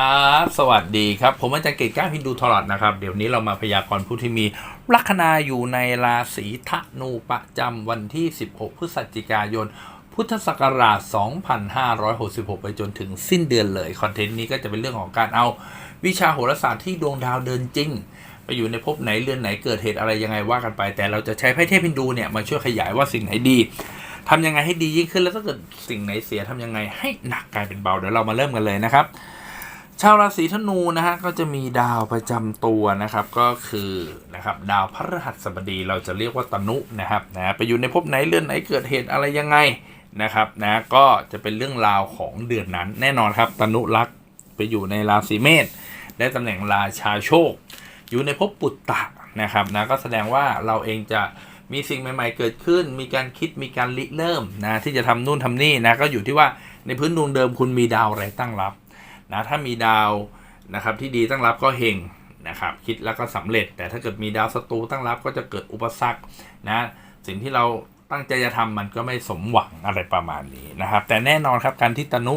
ครับ สวัสดีครับ ผมอาจารย์เกตก้าฮินดูทรอดนะครับ เดี๋ยวนี้เรามาพยากรณ์ผู้ที่มีลัคนาอยู่ในราศีธนูประจำวันที่ 16 พฤศจิกายน พุทธศักราช 2566 ไปจนถึงสิ้นเดือนเลย คอนเทนต์นี้ก็จะเป็นเรื่องของการเอาวิชาโหราศาสตร์ที่ดวงดาวเดินจริง ไปอยู่ในภพไหนเรือนไหนเกิดเหตุอะไรยังไงว่ากันไป แต่เราจะใช้ไพ่เทพฮินดูเนี่ยมาช่วยขยายว่าสิ่งไหนดีทำยังไงให้ดียิ่งขึ้นแล้วถ้าเกิดสิ่งไหนเสียทำยังไงให้หนักกลายเป็นเบาเดี๋ยวเรามาเริ่มกันเลยนะครับ ชาวราศีธนูนะฮะก็จะมีดาวประจำตัวนะครับก็คือนะครับดาวพฤหัสบดีเราจะเรียกว่าตนุนะครับนะไปอยู่ในภพไหนเรือนไหนเกิดเหตุอะไรยังไงนะครับนะก็จะเป็นเรื่องราวของเดือนนั้นแน่นอนครับตนุรักไปอยู่ในราศีเมษได้ตำแหน่งราชาโชค อยู่ในภพปุตตะนะครับนะก็แสดงว่าเราเองจะมีสิ่งใหม่ๆเกิดขึ้น มีการคิดมีการริเริ่มนะที่จะทำนู่นทำนี่นะก็อยู่ที่ว่าในพื้นดวงเดิมคุณมีดาวอะไรตั้งรับ นะถ้ามีดาวนะครับที่ดีตั้งรับก็เฮงนะครับคิดแล้วก็สำเร็จ แต่ถ้าเกิดมีดาวศัตรูตั้งรับก็จะเกิดอุปสรรคนะสิ่งที่เราตั้งใจจะทำมันก็ไม่สมหวังอะไรประมาณนี้นะครับ แต่แน่นอนครับการที่ตนุ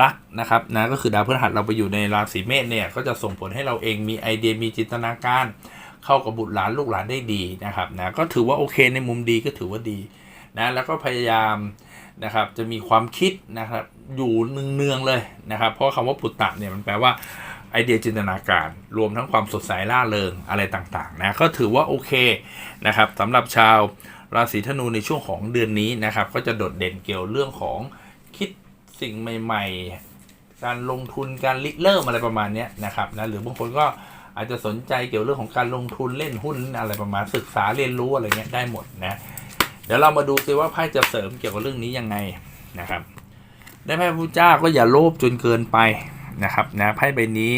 รักนะครับนะก็คือดาวพฤหัสเราไปอยู่ในราศีเมษเนี่ยก็จะส่งผลให้เราเองมีไอเดียมีจินตนาการ เข้ากับบุตรหลานลูกหลานได้ดีนะครับนะก็ถือว่าโอเคในมุมดีก็ถือว่าดีนะแล้วก็พยายาม นะครับจะมีความคิดนะครับอยู่เนืองๆเลยนะครับเพราะคำว่าปุตตะเนี่ยมันแปลว่าไอเดียจินตนาการ รวมทั้งความสดใสล่าเริงอะไรต่างๆนะก็ถือว่าโอเคนะครับสำหรับชาวราศีธนูในช่วงของเดือนนี้นะครับ ก็จะโดดเด่นเกี่ยวเรื่องของคิดสิ่งใหม่ ๆ การลงทุนการริเริ่มอะไรประมาณนี้นะครับนะหรือบางคนก็อาจจะสนใจเกี่ยวเรื่องของการลงทุนเล่นหุ้นอะไรประมาณศึกษาเรียนรู้อะไรเงี้ยได้หมดนะ ดี๋ยวเรามาดูซิว่าไพ่จะเสริมเกี่ยวกับเรื่องนี้ยังไงนะครับได้ไพ่พระเจ้าก็อย่าโลภจนเกินไปนะครับนะไพ่ใบนี้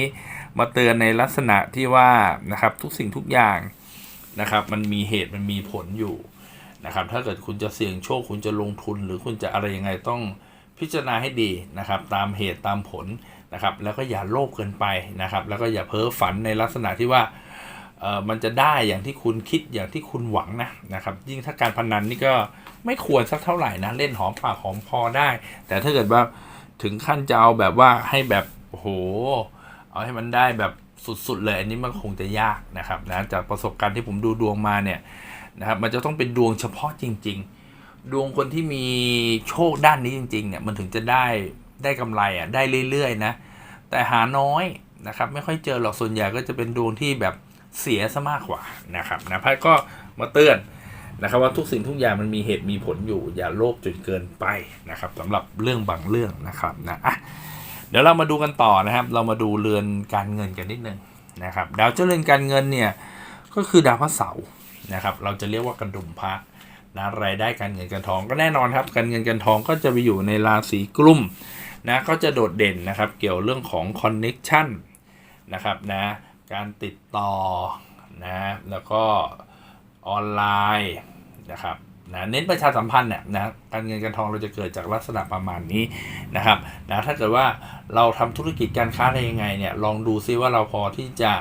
มาเตือนในลักษณะที่ว่านะครับทุกสิ่งทุกอย่างนะครับมันมีเหตุมันมีผลอยู่นะครับถ้าเกิดคุณจะเสี่ยงโชคคุณจะลงทุน หรือคุณจะอะไรยังไงต้องพิจารณาให้ดีนะครับตามเหตุตามผลนะครับแล้วก็อย่าโลภเกินไปนะครับแล้วก็อย่าเพ้อฝันในลักษณะที่ว่า เออมันจะได้อย่างที่คุณคิดอย่างที่คุณหวังนะนะครับ ยิ่งถ้าการพนันนี่ก็ไม่ควรสักเท่าไหร่นะ เล่นหอมปากหอมคอได้ แต่ถ้าเกิดว่าถึงขั้นจะเอาแบบว่าให้แบบโอ้โห เอาให้มันได้แบบสุดๆเลยอันนี้มันคงจะยากนะครับนะจากประสบการณ์ที่ผมดูดวงมาเนี่ยนะครับมันจะต้องเป็นดวงเฉพาะจริง ๆ ดวงคนที่มีโชคด้านนี้จริงๆเนี่ยมันถึงจะได้ได้กำไรอะได้เรื่อยๆนะแต่หาน้อยนะครับไม่ค่อยเจอหรอกส่วนใหญ่ก็จะเป็นดวงที่แบบ เสียซะมากกว่านะครับนะไพ่ก็มาเตือนนะครับว่าทุกสิ่งทุกอย่างมันมีเหตุมีผลอยู่ อย่าโลภจนเกินไปนะครับสำหรับเรื่องบางเรื่องนะครับนะอะเดี๋ยวเรามาดูกันต่อนะครับ เรามาดูเรือนการเงินกันนิดนึงนะครับ ดาวเจ้าเรือนการเงินเนี่ยก็คือดาวพระเสาร์นะครับ เราจะเรียกว่ากระดุมพระนะรายได้การเงินการทองก็แน่นอนครับ การเงินการทองก็จะไปอยู่ในราศีกลุ่มนะก็จะโดดเด่นนะครับ เกี่ยวเรื่องของคอนเน็ชันนะครับนะ การติดต่อนะแล้วก็ออนไลน์นะครับนะเน้นประชาสัมพันธ์เนี่ยนะการเงินการทองเราจะเกิดจากลักษณะประมาณนี้นะครับนะถ้าเกิดว่าเราทำธุรกิจการค้าได้ยังไงเนี่ยลองดูซิว่าเราพอที่จะ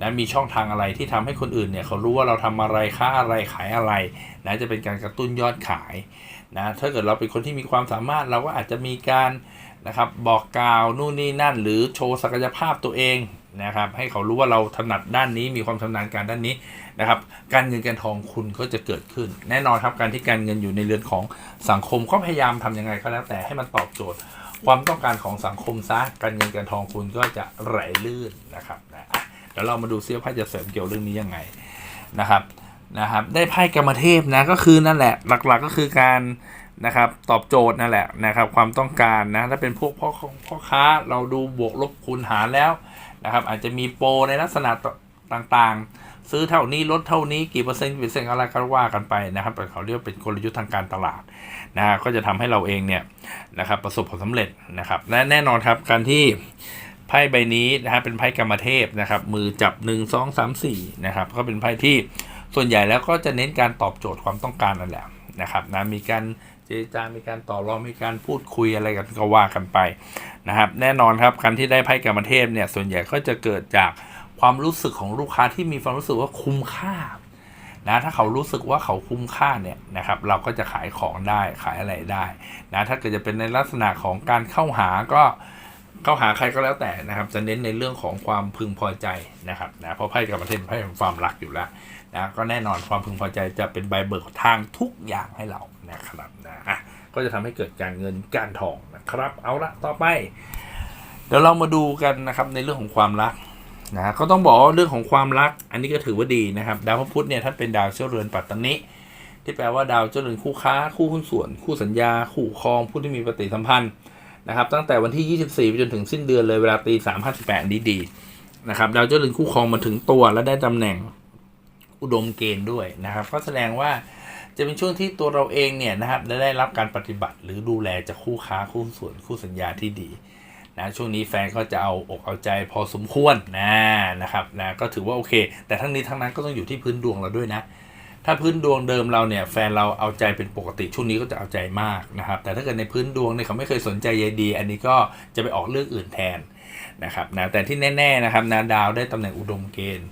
นะมีช่องทางอะไรที่ทำให้คนอื่นเนี่ยเขารู้ว่าเราทำอะไรค้าอะไรขายอะไรนะจะเป็นการกระตุ้นยอดขายนะถ้าเกิดเราเป็นคนที่มีความสามารถเราก็อาจจะมีการนะครับบอกกล่าวนู่นนี่นั่น หรือโชว์ศักยภาพตัวเอง นะครับ ให้เขารู้ว่าเราถนัดด้านนี้มีความชำนาญการด้านนี้นะครับ การเงินการทองคุณก็จะเกิดขึ้น แน่นอนครับการที่การเงินอยู่ในเรือนของสังคมก็พยายามทำยังไงก็แล้วแต่ให้มันตอบโจทย์ความต้องการของสังคมซะการเงินการทองคุณก็จะไหลลื่นนะครับนะเดี๋ยวเรามาดูซิว่าไพ่จะเสริมเกี่ยวเรื่องนี้ยังไงนะครับนะครับ ได้ไพ่กรรมเทพนะก็คือนั่นแหละ หลักๆก็คือการนะครับตอบโจทย์นั่นแหละนะครับ ความต้องการนะถ้าเป็นพวกพ่อพ่อค้าเราดูบวกลบคูณหารแล้ว นะครับ อาจจะมีโปรในลักษณะต่างๆ ซื้อเท่านี้ลดเท่านี้กี่เปอร์เซ็นต์กี่เปอร์เซ็นต์อะไรก็ว่ากันไปนะครับแต่เขาเรียกว่าเป็นกลยุทธ์ทางการตลาดนะก็จะทำให้เราเองเนี่ยนะครับประสบผลสำเร็จนะครับและแน่นอนครับการที่ไพ่ใบนี้นะฮะเป็นไพ่กรรมเทพนะครับ มือจับ 1 2 3 4นะครับก็เป็นไพ่ที่ส่วนใหญ่แล้วก็จะเน้นการตอบโจทย์ความต้องการนั่นแหละนะครับนะมีการ เจรจามีการต่อรองมีการพูดคุยอะไรกันก็ว่ากันไปนะครับ แน่นอนครับการที่ได้ไพ่กรรมเทพเนี่ยส่วนใหญ่ก็จะเกิดจากความรู้สึกของลูกค้าที่มีความรู้สึกว่าคุ้มค่านะถ้าเขารู้สึกว่าเขาคุ้มค่าเนี่ยนะครับเราก็จะขายของได้ขายอะไรได้นะถ้าเกิดจะเป็นในลักษณะของการเข้าหาก็เข้าหาใครก็แล้วแต่นะครับ จะเน้นในเรื่องของความพึงพอใจนะครับนะเพราะไพ่กับประเทศไพ่แห่งความรักอยู่แล้วนะก็แน่นอนความพึงพอใจจะเป็นใบเบิกทางทุกอย่างให้เรา นะครับนะอะก็จะทำให้เกิดการเงินการทองนะครับ เอาละต่อไป เดี๋ยวเรามาดูกันนะครับในเรื่องของความรักนะก็ต้องบอกเรื่องของความรัก อันนี้ก็ถือว่าดีนะครับ ดาวพระพุธเนี่ยท่านเป็นดาวเจ้าเรือนปัตตนิที่แปลว่าดาวเจ้าเรือนคู่ค้า คู่หุ้นส่วน คู่สัญญา คู่ครองผู้ที่มีปฏิสัมพันธ์นะครับ ตั้งแต่วันที่ 24 ไปจนถึงสิ้นเดือนเลยเวลาตี3 58ดีดีนะครับดาวเจ้าเรือนคู่ครองมาถึงตัวและได้ตำแหน่งอุดมเกณฑ์ด้วยนะครับ ก็แสดงว่า จะเป็นช่วงที่ตัวเราเองเนี่ยนะครับได้ได้รับการปฏิบัติหรือดูแลจากคู่ค้าคู่ส่วนคู่สัญญาที่ดีนะช่วงนี้แฟนก็จะเอาอกเอาใจพอสมควรนะนะครับนะก็ถือว่าโอเค แต่ทั้งนี้ทั้งนั้นก็ต้องอยู่ที่พื้นดวงเราด้วยนะถ้าพื้นดวงเดิมเราเนี่ยแฟนเราเอาใจเป็นปกติช่วงนี้ก็จะเอาใจมากนะครับแต่ถ้าเกิดในพื้นดวงเนี่ยเขาไม่เคยสนใจใยดี อันนี้ก็จะไปออกเรื่องอื่นแทนนะครับนะแต่ที่แน่ๆนะครับนาดาวได้ตำแหน่งอุดมเกณฑ์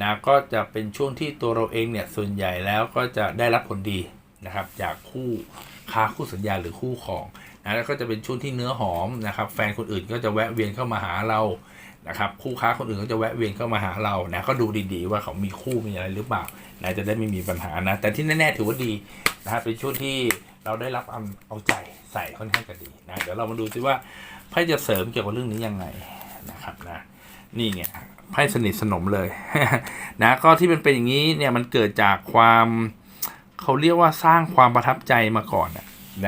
นะก็จะเป็นช่วงที่ตัวเราเองเนี่ยส่วนใหญ่แล้วก็จะได้รับผลดีนะครับ จากคู่ค้าคู่สัญญาหรือคู่ของนะแล้วก็จะเป็นช่วงที่เนื้อหอมนะครับ แฟนคนอื่นก็จะแวะเวียนเข้ามาหาเรานะครับคู่ค้าคนอื่นก็จะแวะเวียนเข้ามาหาเรานะก็ดูดีๆว่าเขามีคู่มีอะไรหรือเปล่านะจะได้ไม่มีปัญหานะ แต่ที่แน่ๆถือว่าดีนะครับเป็นช่วงที่เราได้รับเอาเอาใจใส่ค่อนข้างจะดีนะเดี๋ยวเรามาดูซิว่าไพ่จะเสริมเกี่ยวกับเรื่องนี้ยังไงนะครับนะนี่ไง ไพ่สนิทสนมเลยนะก็ที่มันเป็นอย่างนี้เนี่ยมันเกิดจากความเขาเรียกว่าสร้างความประทับใจมาก่อน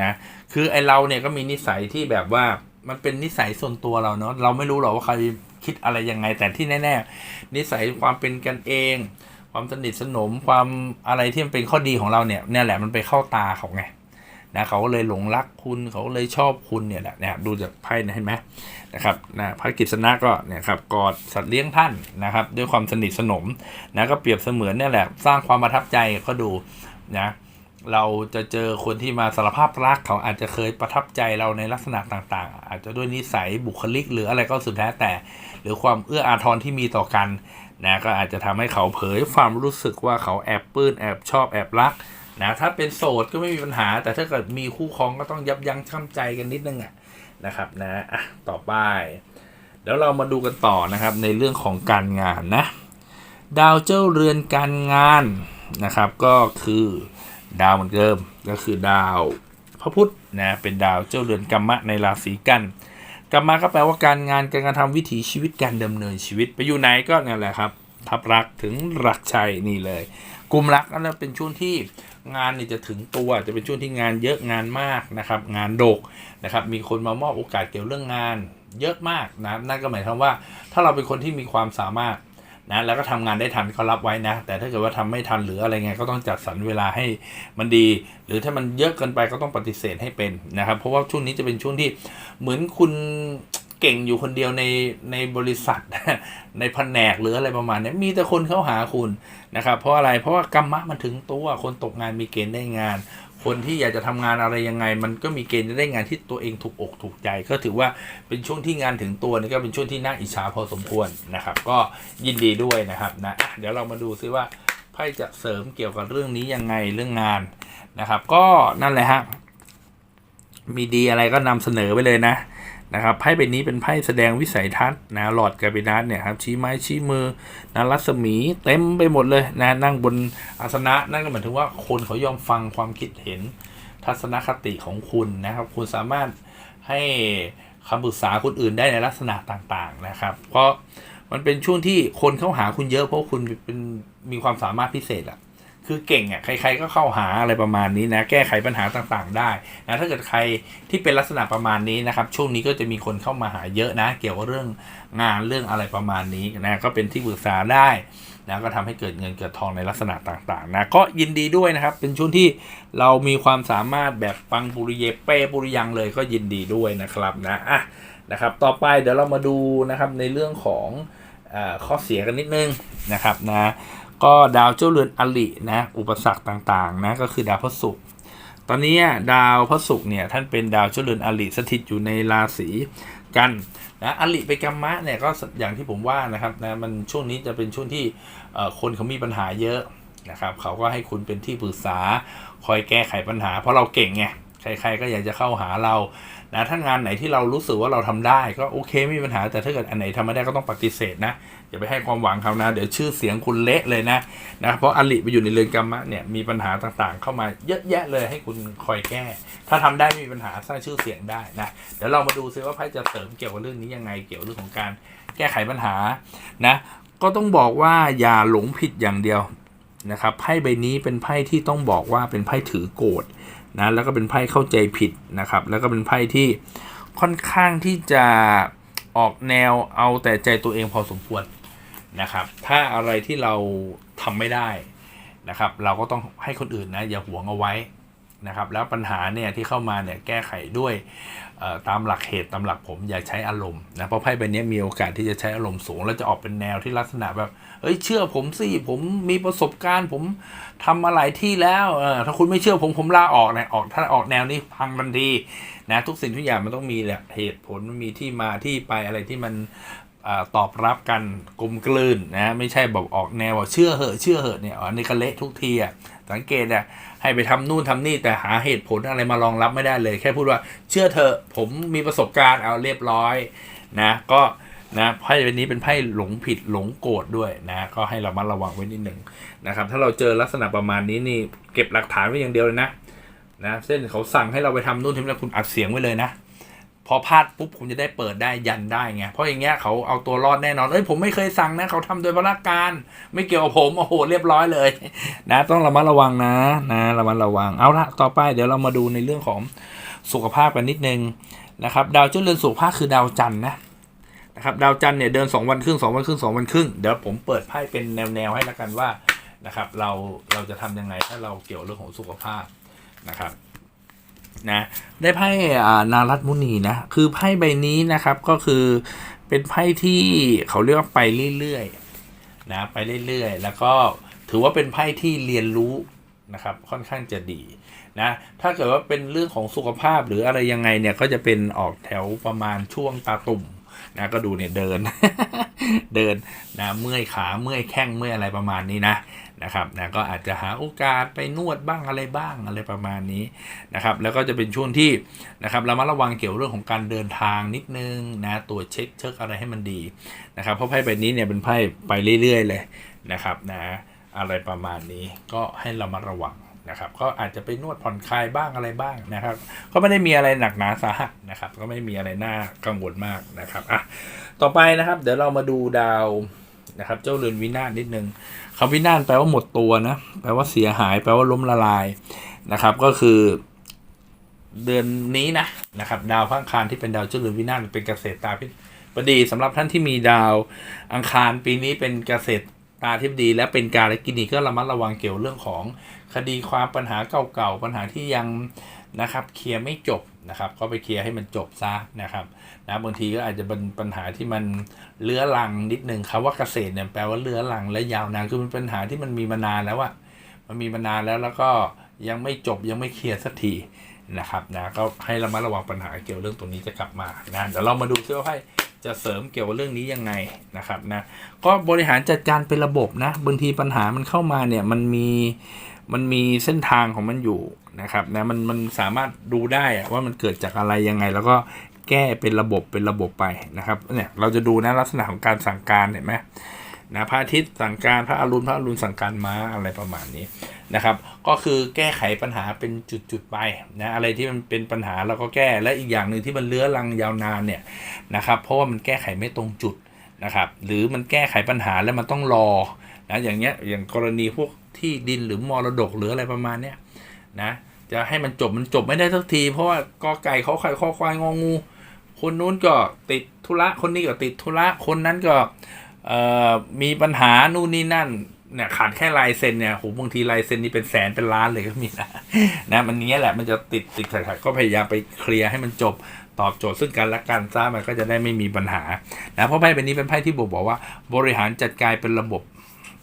นะคือไอเราเนี่ยก็มีนิสัยที่แบบว่ามันเป็นนิสัยส่วนตัวเราเนาะเราไม่รู้หรอกว่าใครคิดอะไรยังไงแต่ที่แน่ ๆ นิสัยความเป็นกันเอง ความสนิทสนมความอะไรที่มันเป็นข้อดีของเราเนี่ยเนี่ยแหละมันไปเข้าตาเขาไง นะเขาก็เลยหลงรักคุณเขาเลยชอบคุณเนี่ยแหละเนี่ยดูจากไพ่นะเห็นไหมนะครับนะพระกิษณะก็เนี่ยครับกอดสัตว์เลี้ยงท่านนะครับ ด้วยความสนิทสนมนะก็เปรียบเสมือนเนี่ยแหละ สร้างความประทับใจก็ดูนะเราจะเจอคนที่มาสารภาพรักเขาอาจจะเคยประทับใจเราในลักษณะต่างๆ อาจจะด้วยนิสัยบุคลิก หรืออะไรก็สุดแท้แต่ หรือความเอื้ออาทรที่มีต่อกันนะก็อาจจะทำให้เขาเผยความรู้สึกว่าเขาแอบปลื้นแอบชอบแอบรัก นะถ้าเป็นโสดก็ไม่มีปัญหา แต่ถ้าเกิดมีคู่ครองก็ต้องยับยั้งชั่งใจกันนิดนึงอะนะครับนะอะต่อไปเดี๋ยวเรามาดูกันต่อนะครับในเรื่องของการงานนะดาวเจ้าเรือนการงานนะครับ ก็คือดาวเหมือนเดิมก็คือดาวพระพุธนะเป็นดาวเจ้าเรือนกรรมะในราศีกันกรรมะก็แปลว่าการงานการกระทำวิถีชีวิตการดำเนินชีวิตไปอยู่ไหนก็นั่นแหละครับทับรักถึงรักชัยนี่เลย กลุ่มรักนั่นเป็นช่วงที่ งานนี่จะถึงตัวจะเป็นช่วงที่งานเยอะงานมากนะครับ งานโดกนะครับ มีคนมามอบโอกาสเกี่ยวเรื่องงานเยอะมากนะนั่นก็หมายความว่า ถ้าเราเป็นคนที่มีความสามารถนะแล้วก็ทำงานได้ทันเขารับไว้นะ แต่ถ้าเกิดว่าทำไม่ทันหรืออะไรไงก็ต้องจัดสรรเวลาให้มันดี หรือถ้ามันเยอะเกินไปก็ต้องปฏิเสธให้เป็นนะครับ เพราะว่าช่วงนี้จะเป็นช่วงที่เหมือนคุณ เก่งอยู่คนเดียวในในบริษัท ในแผนกหรืออะไรประมาณนี้มีแต่คนเข้าหาคุณนะครับ เพราะอะไรเพราะว่ากรรมะมันถึงตัวคนตกงานมีเกณฑ์ได้งาน คนที่อยากจะทำงานอะไรยังไง มันก็มีเกณฑ์จะได้งานที่ตัวเองถูกอกถูกใจ ก็ถือว่าเป็นช่วงที่งานถึงตัวนี่ก็เป็นช่วงที่น่าอิจฉาพอสมควรนะครับ ก็ยินดีด้วยนะครับนะอะเดี๋ยวเรามาดูซิว่าไพ่จะเสริมเกี่ยวกับเรื่องนี้ยังไงเรื่องงานนะครับ ก็นั่นแหละฮะมีดีอะไรก็นำเสนอไปเลยนะ นะครับไพ่ใบนี้เป็นไพ่แสดงวิสัยทัศน์นะหลอดกาบินัสเนี่ยครับชี้ไม้ชี้มือนะรัศมีเต็มไปหมดเลยนะนั่งบนอาสนะนั่นก็หมายถึงว่าคนเขายอมฟังความคิดเห็นทัศนคติของคุณนะครับ คุณสามารถให้คำปรึกษาคนอื่นได้ในลักษณะต่างๆนะครับ เพราะมันเป็นช่วงที่คนเข้าหาคุณเยอะเพราะคุณเป็นมีความสามารถพิเศษอะ คือเก่งอะใคร ๆก็เข้าหาอะไรประมาณนี้นะแก้ไขปัญหาต่างๆ ได้นะถ้าเกิดใครที่เป็นลักษณะประมาณนี้นะครับ ช่วงนี้ก็จะมีคนเข้ามาหาเยอะนะ เกี่ยวกับเรื่องงานเรื่องอะไรประมาณนี้นะก็เป็นที่ปรึกษาได้นะก็ทำให้เกิดเงินเกิดทองในลักษณะต่างๆนะก็ยินดีด้วยนะครับ เป็นช่วงที่เรามีความสามารถแบบปังปุริเยเป้ปุริยังเลยก็ยินดีด้วยนะครับนะอะนะครับต่อไปเดี๋ยวเรามาดูนะครับในเรื่องของอข้อเสียกันนิดนึงนะครับนะ ก็ดาวเจ้าเรือนอลินะ อุปสรรคต่างๆนะก็คือดาวพระศุกร์ตอนนี้ดาวพระศุกร์เนี่ยท่านเป็นดาวเจ้าเรือนอลิสถิตอยู่ในราศีกันนะอลิไปกรรมะเนี่ยก็อย่างที่ผมว่านะครับนะมันช่วงนี้จะเป็นช่วงที่คนเขามีปัญหาเยอะนะครับเขาก็ให้คุณเป็นที่ปรึกษาคอยแก้ไขปัญหา เพราะเราเก่งไงใครๆก็อยากจะเข้าหาเรา นะถ้างานไหนที่เรารู้สึกว่าเราทำได้ก็โอเคไม่มีปัญหา แต่ถ้าเกิดอันไหนทำไม่ได้ก็ต้องปฏิเสธนะอย่าไปให้ความหวังเขานะ เดี๋ยวชื่อเสียงคุณเละเลยนะนะเพราะอลิไปอยู่ในเรือนกรรมะเนี่ยมีปัญหาต่างๆ เข้ามาเยอะแยะเลยให้คุณคอยแก้ ถ้าทำได้ไม่มีปัญหาสร้างชื่อเสียงได้นะเดี๋ยวเรามาดูซิว่าไพ่จะเสริมเกี่ยวกับเรื่องนี้ยังไงเกี่ยวกับเรื่องของการแก้ไขปัญหานะก็ต้องบอกว่าอย่าหลงผิดอย่างเดียวนะครับไพ่ใบนี้เป็นไพ่ที่ต้องบอกว่าเป็นไพ่ถือโกรธ นะแล้วก็เป็นไพ่เข้าใจผิดนะครับ แล้วก็เป็นไพ่ที่ค่อนข้างที่จะออกแนวเอาแต่ใจตัวเองพอสมควรนะครับ ถ้าอะไรที่เราทำไม่ได้นะครับ เราก็ต้องให้คนอื่นนะอย่าหวงเอาไว้นะครับ แล้วปัญหาเนี่ยที่เข้ามาเนี่ยแก้ไขด้วยตามหลักเหตุตามหลักผมอย่าใช้อารมณ์นะเพราะไพ่ใบนี้มีโอกาสที่จะใช้อารมณ์สูง แล้วจะออกเป็นแนวที่ลักษณะแบบ เอ้ยเชื่อผมสิผมมีประสบการณ์ ผมทำมาหลายที่แล้วเออถ้าคุณไม่เชื่อผมผมลาออกนะออกถ้าออกแนวนี้พังทันทีนะทุกสิ่งทุกอย่างมันต้องมีแหละเหตุผลมันมีที่มาที่ไปอะไรที่มันอตอบรับกันกลมกลืนนะไม่ใช่แบบออกแนวว่าเชื่อเหอะเชื่อเหอะเนี่ยอันนี้ก็เละทุกทีอะสังเกตอะให้ไปทำนู่นทำนี่แต่หาเหตุผลอะไรมารองรับไม่ได้เลย แค่พูดว่าเชื่อเถอะผมมีประสบการณ์เอาเรียบร้อยนะก็ นะไพ่ใบนี้เป็นไพ่หลงผิดหลงโกรธด้วยนะ ก็ให้เรามาระวังไว้นิดหนึ่งนะครับ ถ้าเราเจอลักษณะประมาณนี้นี่เก็บหลักฐานไว้อย่างเดียวเลยนะนะเส้นเขาสั่งให้เราไปทำนู่นทำนี่คุณอัดเสียงไว้เลยนะ พอพลาดปุ๊บคุณจะได้เปิดได้ยันได้ไงเพราะอย่างเงี้ยเขาเอาตัวรอดแน่นอนเอ้ยผมไม่เคยสั่งนะเขาทำโดยพละการ ไม่เกี่ยวกับผมโอ้โหเรียบร้อยเลย นะ ต้องระมัดระวังนะนะระมัดระวังเอาละต่อไปเดี๋ยวเรามาดูในเรื่องของสุขภาพกันนิดนึงนะครับ ดาวเจ้าเรือนสุขภาพคือดาวจันทร์นะ นะครับดาวจันทร์เนี่ยเดิน 2 วันครึ่ง2วันครึ่ง2วันครึ่งเดี๋ยวผมเปิดไพ่เป็นแนวๆให้แล้วกันว่านะครับเราเราจะทำยังไงถ้าเราเกี่ยวเรื่องของสุขภาพนะครับนะได้ไพ่นารัตมุนีนะคือไพ่ใบนี้นะครับก็คือเป็นไพ่ที่เขาเรียกว่าไปเรื่อยๆนะไปเรื่อยๆ แล้วก็ถือว่าเป็นไพ่ที่เรียนรู้นะครับค่อนข้างจะดีนะถ้าเกิดว่าเป็นเรื่องของสุขภาพหรืออะไรยังไงเนี่ยก็จะเป็นออกแถวประมาณช่วงตาตุ่ม นะก็ดูเนี่ยเดิน เดินนะเมื่อยขาเมื่อยแข้งเมื่อยอะไรประมาณนี้นะนะครับนะก็อาจจะหาโอกาสไปนวดบ้างอะไรบ้างอะไรประมาณนี้นะครับแล้วก็จะเป็นช่วงที่นะครับเรามาระวังเกี่ยวเรื่องของการเดินทางนิดนึงนะตรวจเช็คเช็คอะไรให้มันดีนะครับเพราะไพ่ใบนี้เนี่ยเป็นไพ่ไปเรื่อยๆเลยนะครับนะอะไรประมาณนี้ก็ให้เรามาระวัง นะครับก็อาจจะไปนวดผ่อนคลายบ้างอะไรบ้างนะครับ ก็ไม่ได้มีอะไรหนักหนาสาหัสนะครับ ก็ไม่มีอะไรน่ากังวลมากนะครับอะต่อไปนะครับ เดี๋ยวเรามาดูดาวนะครับ เจ้าเรือนวินาศนิดนึงคำวินาศแปลว่าหมดตัวนะแปลว่าเสียหาย แปลว่าล้มละลายนะครับ ก็คือเดือนนี้นะนะครับ ดาวพระอังคารที่เป็นดาวเจ้าเรือนวินาศเป็นเกษตรตาพิบดีสำหรับท่านที่มีดาวอังคารปีนี้เป็นเกษตร ตาทิบดี และเป็นการและกินีก็ระมัดระวังเกี่ยวเรื่องของคดีความปัญหาเก่าๆปัญหาที่ยังนะครับเคลียร์ไม่จบนะครับก็ไปเคลียร์ให้มันจบซะนะครับนะบางทีก็อาจจะเป็นปัญหาที่มันเลื้อรังนิดนึงครับว่าเกษตรเนี่ยแปลว่าเลื้อรังและยาวนานคือเป็นปัญหาที่มันมีมานานแล้วอะมันมีมานานแล้วแล้วก็ยังไม่จบยังไม่เคลียร์สักทีนะครับนะก็ให้ระมัดระวังปัญหาเกี่ยวเรื่องตรงนี้จะกลับมานะเดี๋ยวเรามาดูซิว่าให้ จะเสริมเกี่ยวกับเรื่องนี้ยังไงนะครับนะก็บริหารจัดการเป็นระบบนะบางทีปัญหามันเข้ามาเนี่ยมันมีมันมีเส้นทางของมันอยู่นะครับนะมันมันสามารถดูได้อะว่ามันเกิดจากอะไรยังไง แล้วก็แก้เป็นระบบเป็นระบบไปนะครับเนี่ยเราจะดูนะลักษณะของการสั่งการเห็นไหม นะพระอาทิตย์สั่งการพระอรุณพระอรุณสั่งการม้าอะไรประมาณนี้นะครับ ก็คือแก้ไขปัญหาเป็นจุดๆไปนะอะไรที่มันเป็นปัญหาเราก็แก้และอีกอย่างหนึ่งที่มันเลื้อรังยาวนานเนี่ยนะครับ เพราะว่ามันแก้ไขไม่ตรงจุดนะครับ หรือมันแก้ไขปัญหาแล้วมันต้องรอนะอย่างเงี้ยอย่างกรณีพวกที่ดินหรือมรดกหรืออะไรประมาณเนี้ยนะจะให้มันจบมันจบไม่ได้สักที เพราะว่ากอไก่เขาไข่ข้อควายงองู คนนู้นก็ติดธุระคนนี้ก็ติดธุระคนนั้นก็ มีปัญหานู่นนี่นั่นเนี่ยขาดแค่ลายเซ็นเนี่ยโหบางทีลายเซ็นนี่เป็นแสนเป็นล้านเลยก็มีนะนะมันเนี้ยแหละมันจะติดติดขัดก็พยายามไปเคลียร์ให้มันจบตอบโจทย์ซึ่งกันและกันซะมันก็จะได้ไม่มีปัญหานะเพราะไพ่ใบนี้เป็นไพ่ที่บอกบอกว่า บริหารจัดการเป็นระบบ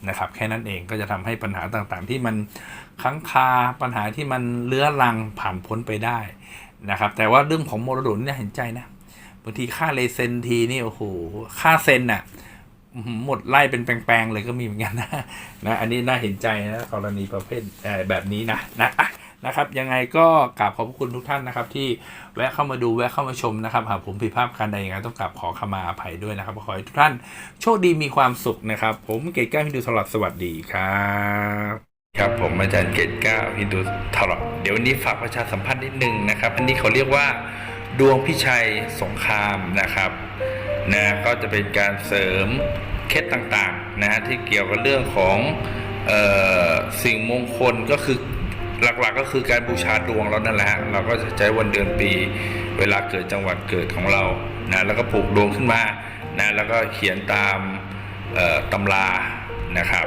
นะครับแค่นั้นเองก็จะทำให้ปัญหาต่างๆ ที่มันค้างคาปัญหาที่มันเลื้อรังผ่านพ้นไปได้นะครับแต่ว่าเรื่องของมรดกเนี่ยเห็นใจนะบางทีค่าเลเซนทีนี่โอ้โหค่าเซนน่ะ หมดไล่เป็นแปลงๆเลยก็มีเหมือนกันนะนะ อันนี้น่าเห็นใจนะกรณีประเภทเออแบบนี้นะนะนะครับ ยังไงก็กราบขอบพระคุณทุกท่านนะครับ ที่แวะเข้ามาดูแวะเข้ามาชมนะครับ หากผมผิดพลาดการใดยังไงต้องกราบขอขมาอภัยด้วยนะครับ ขอให้ทุกท่านโชคดีมีความสุขนะครับ ผมเกตแก้วฮินดูสลัดสวัสดีครับ ครับผมอาจารย์เกตแก้วฮินดูทลอดเดี๋ยววันนี้ฝากประชาสัมพันธ์นิดนึงนะครับ อันนี้เขาเรียกว่า ดวงพิชัยสงครามนะครับ นะก็จะเป็นการเสริมเคล็ดต่างๆนะฮะที่เกี่ยวกับเรื่องของออสิ่งมงคลก็คือหลักๆก็คือการบูชาดวงเรานั่นแหละเราก็จะใช้วันเดือนปี เวลาเกิดจังหวัดเกิดของเรานะแล้วก็ปลูกดวงขึ้นมานะแล้วก็เขียนตามตำรานะครับ